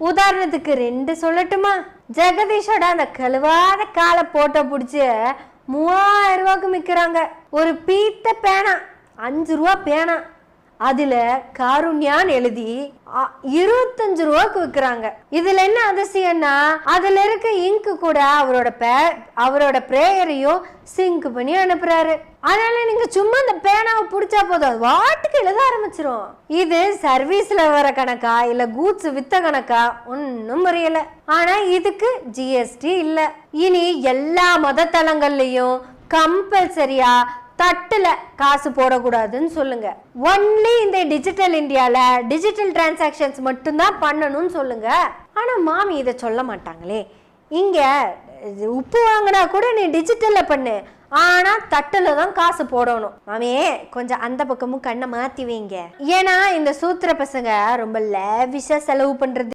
உதாரணத்துக்கு ரெண்டு சொல்லட்டுமா? ஜெகதீஷோட அந்த கழுவாத காலை போட்டோ பிடிச்சி மூவாயிரம் ரூபாய்க்கு விற்கிறாங்க. ஒரு பீத்த பேனா அஞ்சு ரூபா பேனா. அதுல காருண்யான்னு எழுதி இருபத்தஞ்சு ரூபாய்க்கு விற்கிறாங்க இதுல என்ன அதிசயம்னா அதுல இருக்க இங்கு கூட அவரோட பே அவரோட பிரேயரையும் சிங்க் பண்ணி அனுப்புறாரு. அதனால நீங்க சும்மா அந்த பேனாவை பிடிச்சா போதும் அது வாட்டுக்கு எழுத ஆரம்பிச்சிரும். இது சர்வீஸ்ல வர கணக்கா இல்ல கூட்ஸ் வித்த கணக்கா ஒன்னும் புரியல. ஆனா இதுக்கு ஜிஎஸ்டி இல்ல. இனி எல்லா மத தலங்கள்லயும் கம்பல்சரியா தட்டுல காசு போடக்கூடாதுன்னு சொல்லுங்க. ஒன்லி இந்த டிஜிட்டல் இந்தியால டிஜிட்டல் டிரான்சாக்ஷன்ஸ் மட்டும்தான் பண்ணணும்னு சொல்லுங்க. ஆனா மாமி இதை சொல்ல மாட்டாங்களே. இங்க இது உப்பு வாங்கினா கூட நீ டிஜிட்டல்ல பண்ணு. ஆனா தட்டுல தான் காசு போடணும். மாமியே கொஞ்சம் அந்த பக்கமும் கண்ணை மாத்தி வைங்க. ஏன்னா இந்த சூத்திர பசங்க ரொம்ப லேவிஷா செலவு பண்றது